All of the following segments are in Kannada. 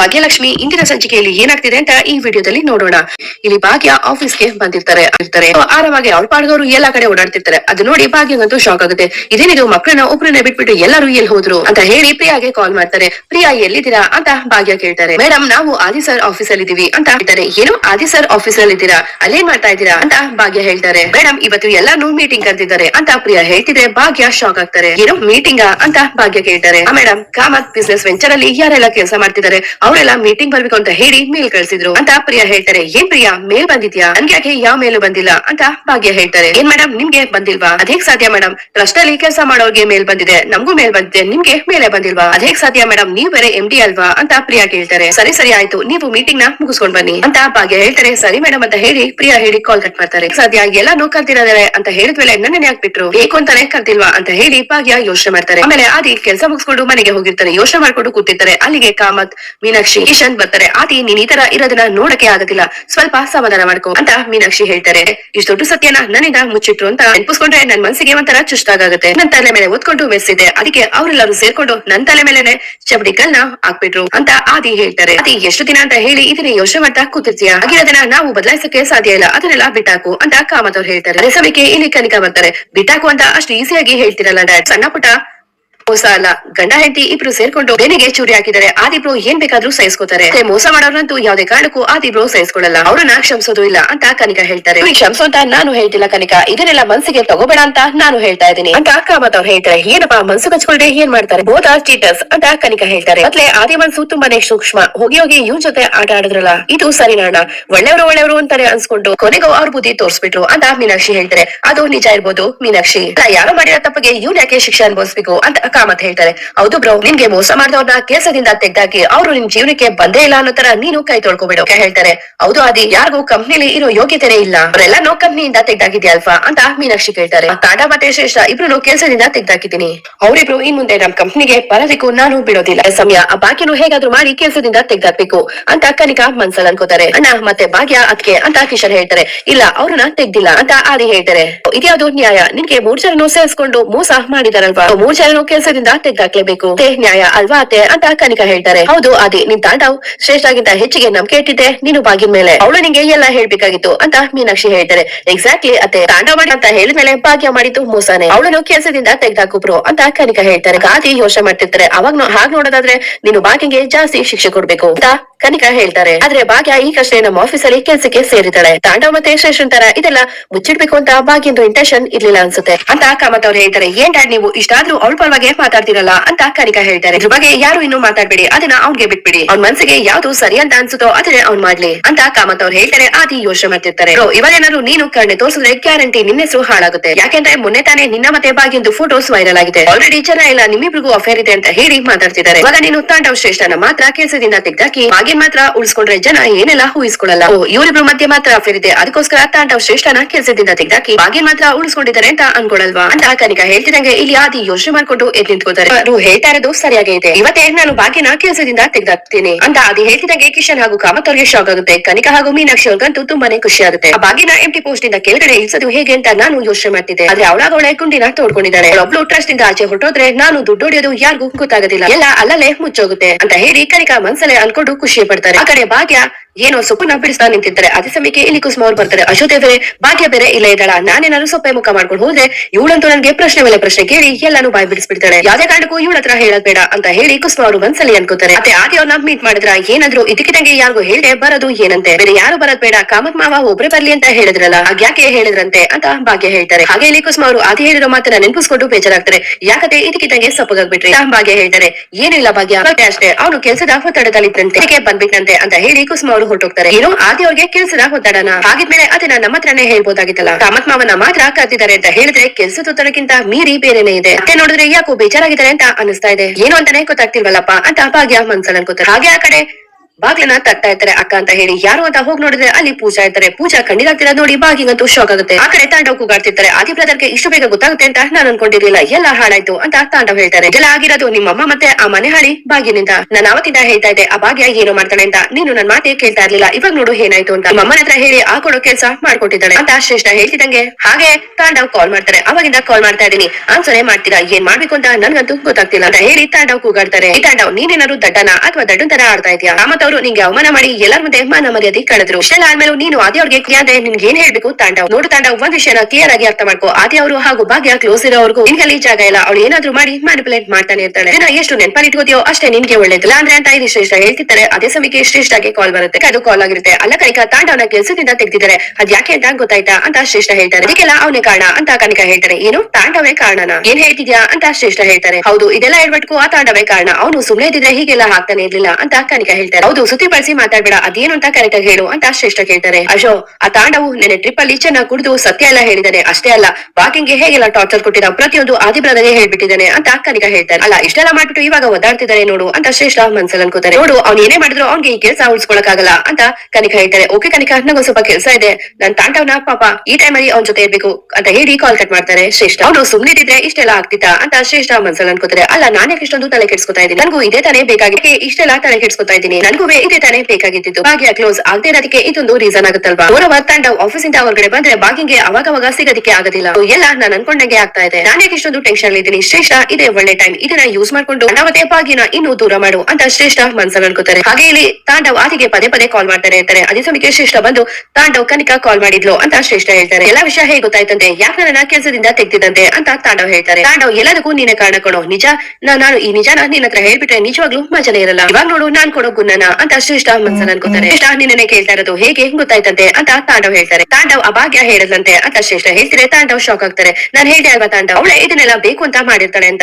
ಭಾಗ್ಯಲಕ್ಷ್ಮಿ ಇಂದಿನ ಸಂಚಿಕೆಯಲ್ಲಿ ಏನಾಗ್ತಿದೆ ಅಂತ ಈ ವಿಡಿಯೋದಲ್ಲಿ ನೋಡೋಣ. ಇಲ್ಲಿ ಭಾಗ್ಯ ಆಫೀಸ್ಗೆ ಬಂದಿರ್ತಾರೆ. ಇರ್ತಾರೆ. ಆರಾಮಾಗಿ ಅವ್ರ ಪಾಡ್ದವರು ಎಲ್ಲಾ ಕಡೆ ಓಡಾಡ್ತಿರ್ತಾರೆ. ಅದು ನೋಡಿ ಭಾಗ್ಯಗಂತೂ ಶಾಕ್ ಆಗುತ್ತೆ. ಇದೇನಿದು ಮಕ್ಕಳನ್ನ ಒಬ್ರನ್ನ ಬಿಟ್ಬಿಟ್ಟು ಎಲ್ಲರೂ ಎಲ್ಲಿ ಹೋದ್ರು? ಅಂತ ಹೇಳಿ ಪ್ರಿಯಾಗೆ ಕಾಲ್ ಮಾಡ್ತಾರೆ. ಪ್ರಿಯಾ ಎಲ್ಲಿದ್ದೀರಾ? ಅಂತ ಭಾಗ್ಯ ಕೇಳ್ತಾರೆ. ಮೇಡಮ್ ನಾವು ಆದಿ ಸರ್ ಆಫೀಸ್ ಅಲ್ಲಿ ಇದೀವಿ ಅಂತ ಹೇಳ್ತಾರೆ. ಏನು? ಆದಿ ಸರ್ ಆಫೀಸ್ ಅಲ್ಲಿ ಇದ್ದೀರಾ ಅಲ್ಲೇನ್ ಮಾಡ್ತಾ ಇದ್ದೀರಾ? ಅಂತ ಭಾಗ್ಯ ಹೇಳ್ತಾರೆ. ಮೇಡಮ್ ಇವತ್ತು ಎಲ್ಲಾನು ಮೀಟಿಂಗ್ ಕರೆದಿದ್ದಾರೆ ಅಂತ ಪ್ರಿಯಾ ಹೇಳ್ತಿದ್ರೆ ಭಾಗ್ಯ ಶಾಕ್ ಆಗ್ತಾರೆ. ಏನು? ಮೀಟಿಂಗ್ ಅಂತ ಭಾಗ್ಯ ಕೇಳ್ತಾರೆ. ಮೇಡಮ್ ಕಾಮತ್ ಬಿಸ್ನೆಸ್ ವೆಂಚರ್ ಅಲ್ಲಿ ಯಾರೆಲ್ಲ ಕೆಲಸ ಮಾಡ್ತಿದ್ದಾರೆ? ಅವರೆಲ್ಲ ಮೀಟಿಂಗ್ ಬರ್ಬೇಕು ಅಂತ ಹೇಳಿ ಮೇಲ್ ಕಳ್ಸಿದ್ರು. ಅಂತ ಪ್ರಿಯಾ ಹೇಳ್ತಾರೆ, ಏನ್ ಪ್ರಿಯಾ ಮೇಲ್ ಬಂದಿದ್ಯಾ? ನನ್ಗೆ ಯಾಕೆ ಯಾವ ಮೇಲೂ ಬಂದಿಲ್ಲ? ಅಂತ ಭಾಗ್ಯ ಹೇಳ್ತಾರೆ, ಏನ್ ಮೇಡಮ್ ನಿಮ್ಗೆ ಬಂದಿಲ್ವಾ? ಅದೇ ಸಾಧ್ಯ ಮೇಡಮ್ ಟ್ರಸ್ಟ್ ಅಲ್ಲಿ ಕೆಲಸ ಮಾಡೋರ್ಗೆ ಮೇಲ್ ಬಂದಿದೆ, ನಮಗೂ ಮೇಲ್ ಬಂದಿದೆ, ನಿಮ್ಗೆ ಮೇಲೆ ಬಂದಿಲ್ವಾ? ಅದೇ ಸಾಧ್ಯ ಮೇಡಮ್ ನೀವ್ ಬೇರೆ ಎಂ ಡಿ ಅಲ್ವಾ? ಅಂತ ಪ್ರಿಯಾ ಕೇಳ್ತಾರೆ, ಸರಿ ಸರಿ ಆಯ್ತು, ನೀವು ಮೀಟಿಂಗ್ನ ಮುಗಿಸ್ಕೊಂಡ್ ಬನ್ನಿ. ಅಂತ ಭಾಗ್ಯ ಹೇಳ್ತಾರೆ, ಸರಿ ಮೇಡಮ್ ಅಂತ ಹೇಳಿ ಪ್ರಿಯಾ ಹೇಳಿ ಕಾಲ್ ಕಟ್ ಮಾಡ್ತಾರೆ. ಸಾಧ್ಯ? ಎಲ್ಲ ಕಲ್ತಿರೋದಾರೆ ಅಂತ ಹೇಳಿದ್ಮೇಲೆ ನನ್ನೇ ಯಾಕೆ ಬಿಟ್ರು? ಬೇಕು ಅಂತಾನೆ ಕಲ್ತಿಲ್ವಾ ಅಂತ ಹೇಳಿ ಭಾಗ್ಯ ಯೋಚನೆ ಮಾಡ್ತಾರೆ. ಆಮೇಲೆ ಆದಿ ಕೆಲಸ ಮುಗಿಸ್ಕೊಂಡು ಮನೆಗೆ ಹೋಗಿರ್ತಾರೆ, ಯೋಚನೆ ಮಾಡ್ಕೊಂಡು ಕೂತಿರ್ತಾರೆ. ಅಲ್ಲಿಗೆ ಕಾಮತ್ ಮೀನಾಕ್ಷಿ ಇಶಾಂತ್ ಬರ್ತಾರೆ. ಆತಿ ನೀನ್ ಈ ತರ ಇರೋದನ್ನ ನೋಡಕ್ಕೆ ಆಗೋದಿಲ್ಲ. ಸ್ವಲ್ಪ ಸಮಾಧಾನ ಮಾಡ್ಕೊ ಅಂತ ಮೀನಾಕ್ಷಿ ಹೇಳ್ತಾರೆ. ಇಷ್ಟು ದೊಡ್ಡ ಸತ್ಯನ ನನ್ನಿಂದ ಮುಚ್ಚಿಟ್ರು ಅಂತ ನೆನ್ಪಿಸ್ಕೊಂಡ್ರೆ ನನ್ ಮನ್ಸಿಗೆ ಒಂಥರ ಚುಷ್ಟಾಗುತ್ತೆ ನನ್ ತಲೆ ಮೇಲೆ ಒತ್ಕೊಂಡು ಮೆಸ್ಸಿದೆ. ಅದಕ್ಕೆ ಅವರೆಲ್ಲರೂ ಸೇರ್ಕೊಂಡು ನನ್ ತಲೆ ಮೇಲೆನೆ ಚಬಡಿಕಲ್ನ ಹಾಕ್ಬಿಟ್ರು ಅಂತ ಆದಿ ಹೇಳ್ತಾರೆ. ಅದಿ ಎಷ್ಟು ದಿನ ಅಂತ ಹೇಳಿ ಇದನ್ನ ಯೋಚನೆ ಮಾಡ್ತಾ ಕೂತಿರ್ತೀಯ? ಆಗಿರೋದನ್ನ ನಾವು ಬದಲಾಯಿಸಕ್ಕೆ ಸಾಧ್ಯ ಇಲ್ಲ. ಅದನ್ನೆಲ್ಲ ಬಿಟ್ಟಾಕು ಅಂತ ಕಾಮತ್ ಅವ್ರು ಹೇಳ್ತಾರೆ. ಅದೇ ಸಮಯಕ್ಕೆ ಇಲ್ಲಿ ಕನಿಕಾ ಬರ್ತಾರೆ. ಬಿಟ್ಟಾಕು ಅಂತ ಅಷ್ಟು ಈಸಿಯಾಗಿ ಹೇಳ್ತಿರಲ್ಲ ಡ್ಯಾಡ್ ಸಣ್ಣ ಪುಟ್ಟ ಮೋಸ ಅಲ್ಲ ಗಂಡ ಹೆಂಡತಿ ಇಬ್ರು ಸೇರ್ಕೊಂಡು ಬೆನ್ನಿಗೆ ಚೂರಿ ಹಾಕಿದ್ದಾರೆ ಆದಿಬ್ರು ಏನ್ ಬೇಕಾದ್ರೂ ಸಹಿಸ್ಕೋತಾರೆ. ಮೋಸ ಮಾಡೋರಂತೂ ಯಾವ್ದೇ ಕಾರಣಕ್ಕೂ ಆದಿಬ್ರು ಸಹಿಸ್ಕೊಳ್ಳಲ್ಲ. ಅವ್ರನ್ನ ಕ್ಷಮಿಸೋದು ಇಲ್ಲ ಅಂತ ಕನಿಕಾ ಹೇಳ್ತಾರೆ. ಕ್ಷಮಿಸೋ ಅಂತ ನಾನು ಹೇಳ್ತಿಲ್ಲ ಕನಿಕಾ. ಇದನ್ನೆಲ್ಲ ಮನ್ಸಿಗೆ ತಗೋಬೇಡ ಅಂತ ನಾನು ಹೇಳ್ತಾ ಇದ್ದೀನಿ. ಅಂತ ಕಾಮತ್ ಅವ್ರು ಹೇಳ್ತಾರೆ. ಏನಪ್ಪಾ ಮನ್ಸು ಕಚ್ಕೊಂಡ್ರೆ ಏನ್ ಮಾಡ್ತಾರೆ? ಬೋಧ ಚೀಟರ್ಸ್ ಅಂತ ಕನಿಕಾ ಹೇಳ್ತಾರೆ. ಮತ್ತೆ ಆದಿ ಮನ್ಸು ತುಂಬಾನೇ ಸೂಕ್ಷ್ಮ. ಹೋಗಿ ಹೋಗಿ ಇವ್ ಜೊತೆ ಆಟ ಆಡಿದ್ರಲ್ಲ ಇದು ಸರಿ ನಾಣ ಒಳ್ಳೆಯವರು ಒಳ್ಳೆಯವರು ಅಂತಾರೆ ಅನ್ಸ್ಕೊಂಡು ಕೊನೆಗೂ ಅವ್ರ ಬುದ್ಧಿ ತೋರ್ಸ್ಬಿಟ್ರು ಅಂತ ಮೀನಾಕ್ಷಿ ಹೇಳ್ತಾರೆ. ಅದು ನಿಜ ಇರ್ಬೋದು ಮೀನಾಕ್ಷಿ. ಯಾರೋ ಮಾಡಿರೋ ತಪ್ಪಿಗೆ ಇವ್ನ ಯಾಕೆ ಶಿಕ್ಷೆ ಅನುಭವಿಸ್ಬೇಕು ಅಂತ ಕಾಮತ್ ಹೇಳ್ತಾರೆ. ಹೌದು ಬ್ರೋ ನಿನ್ಗೆ ಮೋಸ ಮಾಡಿದವ್ರನ್ನ ಕೆಲಸದಿಂದ ತೆಗ್ದಾಕಿ ಅವರು ನಿನ್ ಜೀವನಕ್ಕೆ ಬಂದೇ ಇಲ್ಲ ಅನ್ನೋ ತರ ನೀನು ಕೈ ತೊಳ್ಕೊಬೇಡ ಹೇಳ್ತಾರೆ. ಹೌದು ಆದಿ, ಯಾರಿಗೂ ಕಂಪ್ನಿಲಿ ಇರೋ ಯೋಗ್ಯತೆನೇ ಇಲ್ಲ. ನೋ ಕಂಪ್ನಿಯಿಂದ ತೆಗ್ದಾಕಿದ್ಯಾ ಅಲ್ವಾ ಅಂತ ಮೀನಾಕ್ಷಿ ಕೇಳ್ತಾರೆ. ತಾಂಡ ಮತ್ತೆ ಶ್ರೇಷ್ಠ ಇಬ್ರು ಕೆಲಸದಿಂದ ತೆಗ್ದಾಕಿದ್ದೀನಿ. ಅವರಿಬ್ರು ಇನ್ ಮುಂದೆ ನಮ್ ಕಂಪ್ನಿಗೆ ಬರೋದಕ್ಕೂ ನಾನು ಬಿಡೋದಿಲ್ಲ. ಸಮಯ, ಆ ಬಾಕಿನು ಹೇಗಾದ್ರೂ ಮಾಡಿ ಕೆಲಸದಿಂದ ತೆಗ್ದಾಕ್ಬೇಕು ಅಂತ ಕನಿಕಾ ಮನ್ಸಲ್ ಅನ್ಕೋತಾರೆ. ಅಣ್ಣ ಮತ್ತೆ ಭಾಗ್ಯ ಅದಕ್ಕೆ ಅಂತ ಕಿಶನ್ ಹೇಳ್ತಾರೆ. ಇಲ್ಲ, ಅವ್ರನ್ನ ತೆಗ್ದಿಲ್ಲ ಅಂತ ಆದಿ ಹೇಳ್ತಾರೆ. ಇದ್ಯಾವುದು ನ್ಯಾಯ? ನಿನ್ಗೆ ಮೂರ್ ಜನನು ಸೇರಿಸ್ಕೊಂಡು ಮೋಸ ಮಾಡಿದಾರಲ್ವಾ? ಮೂರ್ ಜನನು ಕೆಲಸದಿಂದ ತೆಗ್ದಾಕ್ಲೇಬೇಕು ತೇ ನ್ಯಾಯ ಅಲ್ವಾ ಅತ್ತೆ ಅಂತ ಕನಿಕಾ ಹೇಳ್ತಾರೆ. ಹೌದು ಅದೇ ನಿನ್ ತಾಂಡವ್ ಶ್ರೇಷ್ಠಾಗಿಂತ ಹೆಚ್ಚಿಗೆ ನಮ್ ಇಟ್ಟಿದ್ದೆ, ನೀನು ಬಾಗಿನ ಮೇಲೆ. ಅವಳು ನಿಂಗೆ ಎಲ್ಲ ಹೇಳ್ಬೇಕಾಗಿತ್ತು ಅಂತ ಮೀನಾಕ್ಷಿ ಹೇಳ್ತಾರೆ. ಎಕ್ಸಾಕ್ಟ್ಲಿ ಅತ್ತೆ, ತಾಂಡವ ಮಾಡಿ ಅಂತ ಹೇಳಿದ್ಮೇಲೆ ಭಾಗ್ಯ ಮಾಡಿದ್ದು ಮೋಸಾನೆ. ಅವಳನ್ನು ಕೆಲಸದಿಂದ ತೆಗ್ದಾಕುಬ್ರು ಅಂತ ಕನಿಕಾ ಹೇಳ್ತಾರೆ. ಗಾದಿ ಯೋಚನೆ ಮಾಡ್ತಿರ್ತಾರೆ. ಅವಾಗ ಹಾಗ್ ನೋಡೋದಾದ್ರೆ ನೀನು ಭಾಗ್ಯಂಗೆ ಜಾಸ್ತಿ ಶಿಕ್ಷೆ ಕೊಡ್ಬೇಕು ಅಂತ ಕನಿಕಾ ಹೇಳ್ತಾರೆ. ಆದ್ರೆ ಭಾಗ್ಯ ಈಗಷ್ಟೇ ನಮ್ಮ ಆಫೀಸ್ ಅಲ್ಲಿ ಕೆಲಸಕ್ಕೆ ಸೇರಿದ್ದಾಳೆ. ತಾಂಡವ ಮತ್ತೆ ಶೇಷನ್ ತರ ಇದೆಲ್ಲ ಮುಚ್ಚಿಡ್ಬೇಕು ಅಂತ ಭಾಗ್ಯಂದು ಇಂಟೆನ್ಷನ್ ಇರ್ಲಿಲ್ಲ ಅನ್ಸುತ್ತೆ ಅಂತ ಕಾಮತ್ ಅವ್ರು ಹೇಳ್ತಾರೆ. ಏನ್ ಡ್ಯಾಡ್ ನೀವು? ಇಷ್ಟಾದ್ರೂ ಅವಳ ಪರವಾಗಿ ಮಾತಾಡ್ತಿರಲ್ಲ ಅಂತ ಕನಿಕಾ ಹೇಳ್ತಾರೆ. ಇದ್ರ ಬಗ್ಗೆ ಯಾರು ಇನ್ನು ಮಾತಾಡ್ಬೇಡಿ. ಅದನ್ನ ಅವ್ನ್ಗೆ ಬಿಟ್ಬಿಡಿ. ಅವ್ನ ಮನ್ಸಿಗೆ ಯಾವ್ದು ಸರಿ ಅಂತ ಅನ್ಸುತ್ತೋ ಅದನ್ನೇ ಅವ್ನ್ ಮಾಡ್ಲಿ ಅಂತ ಕಾಮತ್ ಅವ್ರು ಹೇಳ್ತಾರೆ. ಆದಿ ಯೋಚನೆ ಮಾಡ್ತಿರ್ತಾರೆ. ಇವರೇನಾದ್ರು ನೀನು ಕರ್ಣೆ ತೋರಿಸಿದ್ರೆ ಗ್ಯಾರಂಟಿ ನಿನ್ನ ಹೆಸರು ಹಾಳಾಗುತ್ತೆ. ಯಾಕೆಂದ್ರೆ ಮೊನ್ನೆ ತಾನೇ ನಿನ್ನ ಮತ್ತೆ ಬಾಗಿಂದು ಫೋಟೋಸ್ ವೈರಲ್ ಆಗಿದೆ. ಆಲ್ರೆಡಿ ಜನ ಇಲ್ಲ, ನಿಮ್ಮಿಬ್ರಿಗೂ ಅಫೇರ್ ಇದೆ ಅಂತ ಹೇಳಿ ಮಾತಾಡ್ತಿದ್ದಾರೆ. ಇವಾಗ ನೀನು ತಾಂಡವ್ ಶ್ರೇಷ್ಠನ ಮಾತ್ರ ಕೆಲಸದಿಂದ ತೆಗ್ದಾಕಿ ಹಾಗೆ ಮಾತ್ರ ಉಳಿಸ್ಕೊಂಡ್ರೆ ಜನ ಏನೆಲ್ಲ ಊಹಿಸ್ಕೊಳ್ಳಲ್ಲ. ಇವ್ರಿಬ್ರು ಮಧ್ಯೆ ಮಾತ್ರ ಅಫೇರ್ ಇದೆ. ಅದಕ್ಕೋಸ್ಕರ ತಾಂಡವ್ ಶ್ರೇಷ್ಠನ ಕೆಲಸದಿಂದ ತೆಗ್ದಾಕಿ ಹಾಗೆ ಮಾತ್ರ ಉಳಿಸ್ಕೊಂಡಿದ್ದಾರೆ ಅಂತ ಅನ್ಕೊಳಲ್ವಾ? ಅಂತ ಕನಿಕಾ ಹೇಳ್ತಿದಂಗೆ ಇಲ್ಲಿ ಆದಿ ಯೋಚನೆ ಮಾಡ್ಕೊಂಡು ಎದ್ ನಿಂತ್ಕೋತಾರೆ ಅವರು ಹೇಳ್ತಾ ಇರೋದು ಸರಿಯಾಗಿ ಇದೆ. ಇವತ್ತೇ ನಾನು ಭಾಗ್ಯನ ಕೆಲಸದಿಂದ ತೆಗೆದಾಕ್ತೀನಿ. ಅಂತ ಅದು ಹೇಳ್ತಿದ್ದಾಗ ಕಿಶನ್ ಹಾಗೂ ಕಾಮತ್ ಅವ್ರಿಗೆ ಶಾಕ್ ಆಗುತ್ತೆ. ಕನಿಕಾ ಹಾಗೂ ಮೀನಾಕ್ಷಿ ಅವ್ರಿಗಂತೂ ತುಂಬಾನೇ ಖುಷಿ ಆಗುತ್ತೆ. ಆ ಭಾಗ್ಯನ ಎಂಟಿ ಪೋಸ್ಟ್ ಇಂದ ಕೆಳಗಡೆ ಇಳಿಸೋದು ಹೇಗೆ ಅಂತ ನಾನು ಯೋಚನೆ ಮಾಡ್ತಿದ್ದೆ. ಆದ್ರೆ ಅವಳಾಗ ಅವಳೆ ಗುಂಡಿನ ತೋಡ್ಕೊಂಡಿದ್ದಾಳೆ. ಒಬ್ಳು ಟ್ರಸ್ಟ್ ಇಂದ ಆಚೆ ಹೊರಟೋದ್ರೆ ನಾನು ದುಡ್ಡು ಹೊಡೆಯೋದು ಯಾರಿಗೂ ಗೊತ್ತಾಗೋದಿಲ್ಲ. ಎಲ್ಲ ಅಲ್ಲಲ್ಲೇ ಮುಚ್ಚೋಗುತ್ತೆ ಅಂತ ಹೇಳಿ ಕನಿಕಾ ಮನ್ಸಲ್ಲೇ ಅನ್ಕೊಂಡು ಖುಷಿ ಪಡ್ತಾರೆ. ಆ ಕಡೆ ಭಾಗ್ಯ ಏನೋ ಸೊಪ್ಪನ್ನ ಬಿಡಿಸ್ತಾ ನಿಂತಿರ್ತಾರೆ. ಅದೇ ಸಮಯಕ್ಕೆ ಇಲ್ಲಿ ಕುಸುಮ ಅವ್ರು ಬರ್ತಾರೆ. ಅಶೋತೆ ಬೇರೆ ಭಾಗ್ಯ ಬೇರೆ ಇಲ್ಲ ಇದ್ದಾಳ? ನಾನೇನಾದ್ರು ಸೊಪ್ಪೆ ಮುಖ ಮಾಡ್ಕೊಂಡು ಹೋದ್ರೆ ಇವಳಂತೂ ನನ್ಗೆ ಪ್ರಶ್ನೆ ಮೇಲೆ ಪ್ರಶ್ನೆ ಕೇಳಿ ಎಲ್ಲಾನು ಬಾಯ್ ಬಿಡಿಸ್ಬಿಡ್ತಾಳೆ ಯಾವ್ದೇ ಕಾರಣಕ್ಕೂ ಇವಳ ಹತ್ರ ಬೇಡ ಅಂತ ಹೇಳಿ ಕುಸುಮ ಅವರು ಮನ್ಸಲ್ಲಿ ಅನ್ಕೋತಾರೆ. ಮತ್ತೆ ಆದಿ ಅವ್ರನ್ನ ಮೀಟ್ ಮಾಡಿದ್ರ, ಏನಾದ್ರು ಇದಕ್ಕಿದಂಗೆ ಯಾರಿಗೂ ಹೇಳ್ದೆ ಬರೋದು ಏನಂತೆ? ಬೇರೆ ಯಾರು ಬರೋದ್ ಬೇಡ, ಕಾಮತ್ ಮಾವ ಒಬ್ರೇ ಬರ್ಲಿ ಅಂತ ಹೇಳಿದ್ರಲ್ಲ ಯಾಕೆ ಹೇಳಿದ್ರಂತೆ ಅಂತ ಭಾಗ್ಯ ಹೇಳ್ತಾರೆ. ಹಾಗೆ ಇಲ್ಲಿ ಕುಸುಮ ಅವರು ಆದಿ ಹೇಳಿರೋ ಮಾತನ್ನ ನೆನಪಿಸ್ಕೊಂಡು ಬೇಜಾರಾಗ್ತಾರೆ. ಯಾಕಂದ್ರೆ ಇದಕ್ಕಿದಂಗೆ ಸಪ್ಪಗಾಗ್ಬಿಟ್ರಿ ಭಾಗ್ಯ ಹೇಳ್ತಾರೆ. ಏನಿಲ್ಲ ಭಾಗ್ಯ ಅಷ್ಟೇ, ಅವನು ಕೆಲಸದ ಒತ್ತಡದಲ್ಲಿದ್ದಂತೆ ಬಂದ್ಬಿಟ್ಟಂತೆ ಅಂತ ಹೇಳಿ ಕುಸುಮ ಅವರು ಹೊರಟೋಗ್ತಾರೆ. ಏನು ಆದಿ ಅವ್ರಿಗೆ ಕೆಲಸದ ಒತ್ತಡನ, ಹಾಗಿದ್ಮೇಲೆ ಅದನ್ನ ನಮ್ಮ ಹತ್ರನೇ ಹೇಳ್ಬೋದಾಗಿತ್ತಲ್ಲ. ಕಾಮತ್ ಮಾವನ ಮಾತ್ರ ಕರ್ತಿದ್ದಾರೆ ಅಂತ ಹೇಳಿದ್ರೆ ಕೆಲಸದ ಒತ್ತಡಕ್ಕಿಂತ ಮೀರಿ ಬೇರೆನೆ ಇದೆ. ಮತ್ತೆ ನೋಡಿದ್ರೆ ಯಾಕೋ ಬೇಜಾರಾಗಿದ್ದಾರೆ ಅಂತ ಅನಿಸ್ತಾ ಇದೆ. ಏನು ಅಂತಾನೆ ಗೊತ್ತಾಗ್ತಿಲ್ವಲ್ಲಪ್ಪ ಅಂತ ಭಾಗ್ಯ ಮನ್ಸಲ್ಲಿ ಅನ್ಕೋತಾರೆ ಹಾಗೆ ಆ ಕಡೆ ಬಾಗ್ಲನ್ನ ತಟ್ತಾ ಇರ್ತಾರೆ. ಅಕ್ಕ ಅಂತ ಹೇಳಿ. ಯಾರು ಅಂತ ಹೋಗಿ ನೋಡಿದ್ರೆ ಅಲ್ಲಿ ಪೂಜಾ ಇರ್ತಾರೆ. ಪೂಜಾ ಕಣ್ಣೀರಾಗ್ತಿರ ನೋಡಿ ಬಾಗಿಗಂತೂ ಶಾಕ್ ಆಗುತ್ತೆ. ಆ ಕಡೆ ತಾಂಡವ್ ಕೂಗಾಡ್ತಿರ್ತಾರೆ. ಆದಿ ಬ್ರದರ್ಗೆ ಇಷ್ಟು ಬೇಗ ಗೊತ್ತಾಗುತ್ತೆ ಅಂತ ನಾನು ಅನ್ಕೊಂಡಿರ್ಲಿಲ್ಲ. ಎಲ್ಲ ಹಾಳಾಯ್ತು ಅಂತ ತಾಂಡವ್ ಹೇಳ್ತಾರೆ. ಇದೆಲ್ಲ ಆಗಿರೋದು ನಿಮ್ಮಮ್ಮ ಮತ್ತೆ ಆ ಮನೆ ಹಾಳಿ ಬಾಗಿನಿಂದ ನಾನು ಅವತ್ತಿಂದ ಹೇಳ್ತಾ ಇದ್ದೆ, ಆ ಭಾಗ್ಯ ಏನು ಮಾಡ್ತಾಳೆ ಅಂತ. ನೀನು ನನ್ನ ಮಾತೇ ಕೇಳ್ತಾ ಇರ್ಲಿಲ್ಲ. ಇವಾಗ ನೋಡು ಏನಾಯ್ತು ಅಂತ. ನಮ್ಮಮ್ಮನ ಹತ್ರ ಹೇಳಿ ಆ ಕೊಡೋ ಕೆಲಸ ಮಾಡ್ಕೊಟ್ಟಿದ್ದಾಳೆ ಅಂತ ಶ್ರೇಷ್ಠ ಹೇಳ್ತಿದಂಗೆ ಹಾಗೆ ತಾಂಡವ್ ಕಾಲ್ ಮಾಡ್ತಾರೆ. ಅವಾಗಿಂದ ಕಾಲ್ ಮಾಡ್ತಾ ಇದೀನಿ ಆನ್ಸರೇ ಮಾಡ್ತೀರಾ? ಏನ್ ಮಾಡ್ಬೇಕು ಅಂತ ನನ್ಗಂತೂ ಗೊತ್ತಾಗ್ತಿಲ್ಲ ಅಂತ ಹೇಳಿ ತಾಂಡವ್ ಕೂಗಾಡ್ತಾರೆ. ಈ ತಾಂಡವ್ ನೀನೇನಾದ್ರು ದಡ್ಡನ ಅಥವಾ ದಡ್ಡನ್ ತರ ಆಡ್ತಾ ಇದೀಯಾ? ಅವರು, ನಿಂಗೆ ಅವಮಾನ ಮಾಡಿ, ಎಲ್ಲರ ಮುಂದೆ ಮಾನ ಮರ್ಯಾದೆ ಕಳೆದ್ರು. ಇಷ್ಟೆಲ್ಲ ಆದ್ಮೇಲೆ ನೀನು ಆದಿ ಅವ್ರಿಗೆ ಕ್ಲಿಯಾದೆ ನಿನ್ಗೆ ಏನ್ ಹೇಳ್ಬೇಕು? ತಾಂಡವ್. ನೋಡು ತಾಂಡವ್, ಒಂದ್ ವಿಷಯನ ಕ್ಲಿಯರ್ ಆಗಿ ಅರ್ಥ ಮಾಡ್ಕೋ. ಆದಿ ಅವರು ಹಾಗೂ ಭಾಗ್ಯ ಕ್ಲೋಸ್ ಇರೋವರೆಗೂ ನಿನ್ಗೆ ಜಾಗ ಇಲ್ಲ. ಅವ್ಳು ಏನಾದ್ರು ಮಾಡಿ ಮ್ಯಾನಿಪುಲೇಟ್ ಮಾಡ್ತಾನೆ ಇರ್ತಾಳೆ. ಏನ ಎಷ್ಟು ನೆನಪಲ್ಲಿ ಅಷ್ಟೇ ನಿನ್ಗೆ ಒಳ್ಳೇದಿಲ್ಲ ಅಂದ್ರೆ ಅಂತ ಶ್ರೇಷ್ಠ ಹೇಳ್ತಿದ್ದಾರೆ ಅದೇ ಸಮಯಕ್ಕೆ ಶ್ರೇಷ್ಠಗೆ ಕಾಲ್ ಬರುತ್ತೆ. ಅದು ಕಾಲ್ ಆಗಿರುತ್ತೆ. ಅಲ್ಲ ಕನಿಕ, ತಾಂಡವನ ಕೆಲಸದಿಂದ ತೆಗ್ದಿದ್ದಾರೆ. ಅದ್ ಯಾಕೆ ಅಂತ ಗೊತ್ತಾಯ್ತಾ ಅಂತ ಶ್ರೇಷ್ಠ ಹೇಳ್ತಾರೆ. ಅದಕ್ಕೆಲ್ಲ ಅವನೇ ಕಾರಣ ಅಂತ ಕನಿಕ ಹೇಳ್ತಾರೆ. ಏನು? ತಾಂಡವೇ ಕಾರಣನ? ಏನ್ ಹೇಳ್ತಿದ್ಯಾ ಅಂತ ಶ್ರೇಷ್ಠ ಹೇಳ್ತಾರೆ. ಹೌದು, ಇದೆಲ್ಲ ಹೇಳ್ಬಿಟ್ಕು ಆ ತಾಂಡವೇ ಕಾರಣ. ಅವನು ಸುಮ್ನೆ ಇದ್ದಿದ್ರೆ ಹೀಗೆಲ್ಲ ಹಾಕ್ತಾನೆ ಇರ್ಲಿಲ್ಲ ಅಂತ ಕನಿಕ ಹೇಳ್ತಾರೆ. ಹೌದು ಸುತ್ತಿ ಬಳಸಿ ಮಾತಾಡ್ಬೇಡ. ಅದೇನು ಅಂತ ಕರೆಕ್ಟ್ ಆಗಿ ಹೇಳು ಅಂತ ಶ್ರೇಷ್ಠ ಕೇಳ್ತಾರೆ. ಅಶೋ, ಆ ತಾಂಡವು ನೆನೆ ಟ್ರಿಪ್ ಅಲ್ಲಿ ಚೆನ್ನಾಗಿ ಕುಡಿದು ಸತ್ಯ ಎಲ್ಲ ಹೇಳಿದಾನೆ ಅಷ್ಟೇ ಅಲ್ಲ ವಾಕಿಂಗ್ಗೆ ಹೇಗೆಲ್ಲ ಟಾರ್ಚರ್ ಕೊಟ್ಟಿದ್ದ ಪ್ರತಿಯೊಂದು ಆದಿಬ್ರದಗೆ ಹೇಳ್ಬಿಟ್ಟಿದ್ದಾನೆ ಅಂತ ಕನಿಕ ಹೇಳ್ತಾರೆ. ಅಲ್ಲ, ಇಷ್ಟೆಲ್ಲ ಮಾಡ್ಬಿಟ್ಟು ಇವಾಗ ಒದ್ದಾಡ್ತಿದ್ದಾರೆ ನೋಡು ಅಂತ ಶ್ರೇಷ್ಠ ಮನ್ಸಲ್ಲಿ ಅನ್ಕೋತಾರೆ. ನೋಡು, ಅವ್ನು ಏನೇ ಮಾಡಿದ್ರು ಅವ್ನಿಗೆ ಈ ಕೆಲಸ ಉಳಿಸ್ಕೊಳಕಾಗಲ್ಲ ಅಂತ ಕನಿಕ ಹೇಳ್ತಾರೆ. ಓಕೆ ಕನಿಕ ನಂಗೆ ಸ್ವಲ್ಪ ಕೆಲಸ ಇದೆ. ನನ್ ತಾಂಡವ್ನ ಪಾಪ ಈ ಟೈಮಲ್ಲಿ ಅವ್ನ ಜೊತೆ ಇರ್ಬೇಕು ಅಂತ ಹೇಳಿ ಕಾಲ್ ಕಟ್ ಮಾಡ್ತಾರೆ ಶ್ರೇಷ್ಠ. ಅವನು ಸುಮ್ನಿದ್ರೆ ಇಷ್ಟೆಲ್ಲ ಆಗ್ತಿತ್ತ ಅಂತ ಶ್ರೇಷ್ಠ ಮನ್ಸಲ್ಲಿ ಅನ್ಕೋತಾರೆ. ಅಲ್ಲ, ನಾನೇ ಇಷ್ಟೊಂದು ತಲೆ ಕೆಡ್ಸ್ಕೊತಾ ಇದ್ದೀನಿ? ನನಗೂ ಇದೇ ತಾನೇ ಬೇಕಾಗಿದೆ. ಇಷ್ಟೆಲ್ಲ ತಲೆ ಕೆಡ್ಸ್ಕೊತಾ ಇದ್ದೀನಿ. ನನಗೂ ಇದೇ ತಾನೇ ಬೇಕಾಗಿದ್ದು ಭಾಗ್ಯ ಕ್ಲೋಸ್ ಆಗದೆ ಇರೋದಕ್ಕೆ ಇದೊಂದು ರೀಸನ್ ಆಗುತ್ತಲ್ವಾ? ಗೌರವ ತಾಂಡವ್ ಆಫೀಸ್ ಇಂದ ಹೊರಗಡೆ ಬಂದ್ರೆ ಭಾಗ್ಯಂಗೆ ಅವಾಗ ಅವಾಗ ಸಿಗೋದಕ್ಕೆ ಆಗೋದಿಲ್ಲ. ಎಲ್ಲ ನಾನು ಅನ್ಕೊಂಡಂಗೆ ಆಗ್ತಾ ಇದೆ. ನಾನೇ ಇಷ್ಟೊಂದು ಟೆನ್ಷನ್ ಇದ್ದೀನಿ? ಶ್ರೇಷ್ಠ, ಇದೇ ಒಳ್ಳೆ ಟೈಮ್ ಇದನ್ನ ಯೂಸ್ ಮಾಡ್ಕೊಂಡು ಅನಾವತೆ ಭಾಗ್ಯನ ಇನ್ನೂ ದೂರ ಮಾಡು ಅಂತ ಶ್ರೇಷ್ಠ ಮನ್ಸಲ್ಲಿ ಅನ್ಕೋತಾರೆ. ಹಾಗೆ ಇಲ್ಲಿ ತಾಂಡವ್ ಆದಿಗೆ ಪದೇ ಪದೇ ಕಾಲ್ ಮಾಡ್ತಾರೆ ಅಂತಾರೆ. ಅದೇ ಸಮಯಕ್ಕೆ ಶ್ರೇಷ್ಠ ಬಂದು, ತಾಂಡವ್ ಕನಿಕಾ ಕಾಲ್ ಮಾಡಿದ್ಲು ಅಂತ ಶ್ರೇಷ್ಠ ಹೇಳ್ತಾರೆ. ಎಲ್ಲಾ ವಿಷಯ ಹೇಗೆ ಗೊತ್ತಾಯ್ತಂತೆ? ಯಾಕೆ ನನ್ನ ಕೆಲಸದಿಂದ ತೆಗ್ದಿದಂತೆ ಅಂತ ತಾಂಡವ್ ಹೇಳ್ತಾರೆ. ತಾಂಡವ್ ಎಲ್ಲದಕ್ಕೂ ನೀನೆ ಕಾರಣ ಕೊಡೋ. ನಿಜ ನಾನು ಈ ನಿಜಾನ ನಿನ್ನ ಹತ್ರ ಹೇಳ್ಬಿಟ್ರೆ ನಿಜವಾಗ್ಲೂ ಮಜಾನೇ ಇರಲ್ಲ. ಇವಾಗ ನೋಡು, ನಾನ್ ಕೊಡೋ ಗುಣನ. ಅಂತ ಶ್ರೇಷ್ಠ ಮನ್ಸನ್ ಅನ್ಕೋತಾರೆ. ಶ್ರೇಷ್ಠ ನಿನ್ನೆ ಕೇಳ್ತಾ ಇರೋದು, ಹೇಗೆ? ಗೊತ್ತಾಯ್ತಂತೆ? ಅಂತ ತಾಂಡವ್ ಹೇಳ್ತಾರೆ. ತಾಂಡವ್ ಅಭಾಗ್ಯ ಹೇಳದಂತೆ ಅಂತ ಶ್ರೇಷ್ಠ ಹೇಳ್ತಾರೆ ತಾಂಡವ್ ಶಾಕ್ ಆಗ್ತಾರೆ. ನಾನ್ ಹೇಳ್ದೆ ಅಲ್ವಾ ತಾಂಡವ್? ಅವಳೆ ಇದನ್ನೆಲ್ಲ ಬೇಕು ಅಂತ ಮಾಡಿರ್ತಾಳೆ ಅಂತ.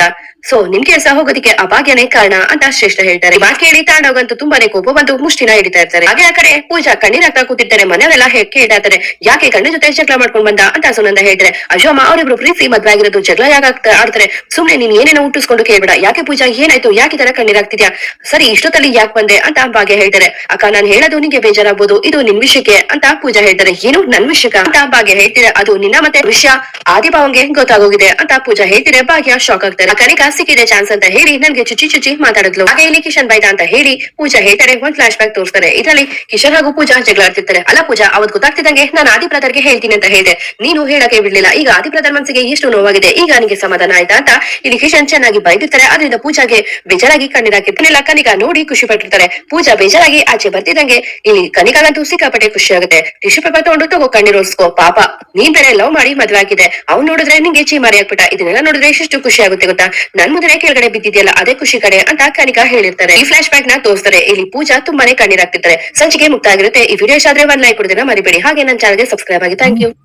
ಸೊ ನಿಮ್ ಕೆಲಸ ಹೋಗೋದಕ್ಕೆ ಅಭಾಗ್ಯನೇ ಕಾರಣ ಅಂತ ಶ್ರೇಷ್ಠ ಹೇಳ್ತಾರೆ. ಮಾತ್ ಕೇಳಿ ತಾಂಡವ್ಗಂತೂ ತುಂಬಾನೇ ಕೋಪ ಬಂದು ಮುಷ್ಟಿನ ಹಿಡಿತಾ ಇರ್ತಾರೆ. ಹಾಗೆ ಆ ಕಡೆ ಪೂಜಾ ಕಣ್ಣೀರಾಗ್ತಾ ಕೂತಿದ್ದಾರೆ ಮನೆಯವರೆಲ್ಲ ಕೇಳ್ತಾ ಯಾಕೆ ಗಂಡ ಜೊತೆ ಜಗಳ ಮಾಡ್ಕೊಂಡ್ ಬಂದ? ಅಂತ ಸುನಂದ ಹೇಳ್ತಾರೆ. ಅಶೋಮ ಅವರಿಬ್ರು ಪ್ರೀತಿ ಮದ್ವೆ ಆಗಿರೋದು ಜಗಳ ಯಾಕೆ ಆಡ್ತಾರೆ? ಸುಮ್ನೆ ನೀನ್ ಏನೇನೋ ಹುಟ್ಟಿಸ್ಕೊಂಡು ಕೇಳ್ಬೇಡ. ಯಾಕೆ ಪೂಜಾ, ಏನಾಯ್ತು? ಯಾಕೆ ತರ ತರ ಕಣ್ಣೀರಾಗ್ತಿದ್ಯಾ ಸರಿ, ಇಷ್ಟೊತ್ತಲ್ಲಿ ಯಾಕೆ ಬಂದೆ? ಅಂತ ಭಾಗ್ಯ ಹೇಳ್ತಾರೆ. ಅಕ್ಕ, ನಾನು ಹೇಳೋದು ನಿಂಗೆ ಬೇಜಾರಾಗ್ಬೋದು. ಇದು ನಿನ್ ವಿಷಯಕ್ಕೆ ಅಂತ ಪೂಜಾ ಹೇಳ್ತಾರೆ. ಏನು? ನನ್ ವಿಷಯಕ್ಕ? ಅಂತ ಭಾಗ್ಯ ಹೇಳ್ತಿದ್ರೆ ಅದು ನಿನ್ನ ಮತ್ತೆ ವಿಷಯ. ಆದಿಭಾವಂಗೆ ಗೊತ್ತಾಗೋಗಿದೆ ಅಂತ ಪೂಜಾ ಹೇಳ್ತಿದ್ರೆ ಭಾಗ್ಯ ಶಾಕ್ ಆಗ್ತಾರೆ. ಕನಿಕ ಸಿಕ್ಕಿದೆ ಚಾನ್ಸ್ ಅಂತ ಹೇಳಿ ನನ್ಗೆ ಚುಚ್ಚಿ ಚುಚ್ಚಿ ಮಾತಾಡಿದ್ಲು. ಹಾಗೆ ಇಲ್ಲಿ ಕಿಶನ್ ಬೈದ ಅಂತ ಹೇಳಿ ಪೂಜಾ ಹೇಳ್ತಾರೆ. ಒಂದ್ ಫ್ಲಾಶ್ ಬ್ಯಾಕ್ ತೋರಿಸ್ತಾರೆ. ಇದರಲ್ಲಿ ಕಿಶನ್ ಹಾಗೂ ಪೂಜಾ ಜಗಳಾಡ್ತಿರ್ತಾರೆ. ಅಲ್ಲ ಪೂಜಾ, ಅವತ್ ಗೊತ್ತಾಗ್ತಿದ್ದಂಗೆ ನಾನು ಆದಿ ಬ್ರದರ್ಗೆ ಹೇಳ್ತೀನಿ ಅಂತ ಹೇಳಿದೆ. ನೀನು ಹೇಳಕ್ಕೆ ಬಿಡ್ಲಿಲ್ಲ. ಈಗ ಆದಿ ಬ್ರದರ್ ಮನ್ಸಿಗೆ ಎಷ್ಟು ನೋವಾಗಿದೆ. ಈಗ ನಿಮಗೆ ಸಮಾಧಾನ ಆಯ್ತಾ ಅಂತ ಇಲ್ಲಿ ಕಿಶನ್ ಚೆನ್ನಾಗಿ ಬೈದಿರ್ತಾರೆ. ಅದರಿಂದ ಪೂಜಾಗೆ ಬೇಜಾರಾಗಿ ಕಣ್ಣೀರಾಕಿರ್ತಾನೆ ಕನಿಕಾ ನೋಡಿ ಖುಷಿ ಪಟ್ಟಿರ್ತಾರೆ. ಪೂಜಾ ಬೇಜಾರಾಗಿ ಆಚೆ ಬರ್ತಿದ್ದಂಗೆ. ಇಲ್ಲಿ ಕನಿಕಾಗಂತೂ ಸಿಕ್ಕಾಪಟ್ಟೆ ಖುಷಿ ಆಗುತ್ತೆ ಟಿಶ್ಯೂ ಪೇಪರ್ ತಗೊಂಡು ತಗೋ, ಕಣ್ಣೀರ್ ಒರ್ಸ್ಕೋ. ಪಾಪ, ನೀನ್ ಬೇರೆ ಲವ್ ಮಾಡಿ ಮದ್ವೆ ಆಗಿದೆ. ಅವ್ನು ನೋಡಿದ್ರೆ ನಿಂಗೆ ಚೀಮಾರಿ ಆಗ್ಬಿಟ್ಟ. ಇದನ್ನೆಲ್ಲ ನೋಡಿದ್ರೆ ಎಷ್ಟು ಖುಷಿ ಆಗುತ್ತೆ ಗೊತ್ತಾ? ನನ್ ಮುಂದೆ ಕೆಳಗಡೆ ಬಿದ್ದಿದ್ಯಲ್ಲ, ಅದೇ ಖುಷಿ ಕಡೆ ಅಂತ ಕನಿಕಾ ಹೇಳಿರ್ತಾರೆ. ಈ ಫ್ಲಾಶ್ ಬ್ಯಾಕ್ನ ತೋರಿಸ್ತಾರೆ. ಇಲ್ಲಿ ಪೂಜಾ ತುಂಬಾನೇ ಕಣ್ಣೀರಾಗ್ತಿರ್ತಾರೆ ಸಂಚಿಕೆ ಮುಕ್ತ ಆಗಿರುತ್ತೆ ಈ ವಿಡಿಯೋ ಆದ್ರೆ ಒಂದ್ ಲೈಕ್ ಕೊಡೋದನ್ನ ಮರಿಬೇಡಿ. ಹಾಗೆ ನನ್ನ ಚಾನಲ್ಗೆ ಸಬ್ಸ್ಕ್ರೈಬ್ ಆಗಿ. Thank you